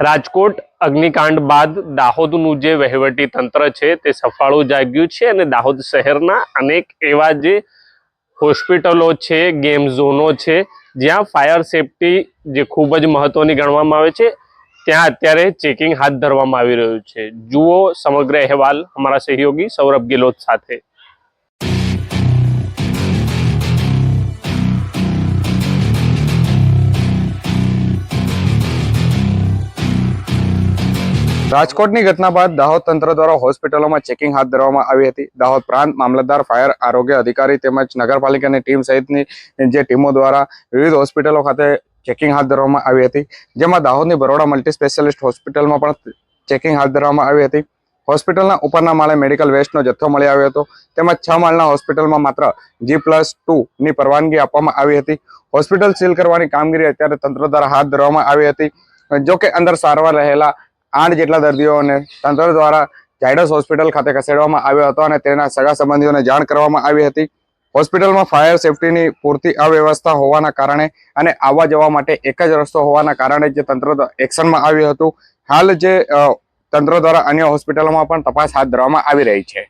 રાજકોટ અગ્નિકાંડ બાદ દાહોદનું જે વહીવટી તંત્ર છે તે સફાળું જાગ્યું છે અને દાહોદ શહેરના અનેક એવા જે હોસ્પિટલો છે, ગેમ ઝોનો છે, જ્યાં ફાયર સેફટી જે ખૂબ જ મહત્વની ગણવામાં આવે છે, ત્યાં અત્યારે ચેકિંગ હાથ ધરવામાં આવી રહ્યું છે. જુઓ સમગ્ર અહેવાલ અમારા સહયોગી સૌરભ ગેલોત સાથે. રાજકોટની ઘટના બાદ દાહોદ તંત્ર દ્વારા હોસ્પિટલોમાં ચેકિંગ હાથ ધરવામાં આવી હતી. દાહોદ પ્રાંત મામલતદાર, ફાયર આરોગ્ય અધિકારી તેમજ નગરપાલિકાની ટીમ સહિતની જે ટીમો દ્વારા વિવિધ હોસ્પિટલો ખાતે ચેકિંગ હાથ ધરવામાં આવી હતી. જેમાં દાહોદની બરોડા મલ્ટી સ્પેશિયાલિસ્ટ હોસ્પિટલમાં પણ ચેકિંગ હાથ ધરવામાં આવી હતી. હોસ્પિટલના ઉપરના માળે મેડિકલ વેસ્ટનો જથ્થો મળી આવ્યો હતો. તેમજ છ માળના હોસ્પિટલમાં માત્ર જી પ્લસ ટુની પરવાનગી આપવામાં આવી હતી. હોસ્પિટલ સીલ કરવાની કામગીરી અત્યારે તંત્ર દ્વારા હાથ ધરવામાં આવી હતી. જો કે અંદર સારવાર રહેલા આઠ જેટલા દર્દીઓને તંત્ર દ્વારા ઝાયડસ હોસ્પિટલ ખાતે ખસેડવામાં આવ્યો હતો અને તેના સગા સંબંધીઓને જાણ કરવામાં આવી હતી. હોસ્પિટલમાં ફાયર સેફટીની પૂરતી અવ્યવસ્થા હોવાના કારણે અને આવવા જવા માટે એક જ રસ્તો હોવાના કારણે જે તંત્ર એક્શનમાં આવ્યું હતું. હાલ જે તંત્ર દ્વારા અન્ય હોસ્પિટલોમાં પણ તપાસ હાથ ધરવામાં આવી રહી છે.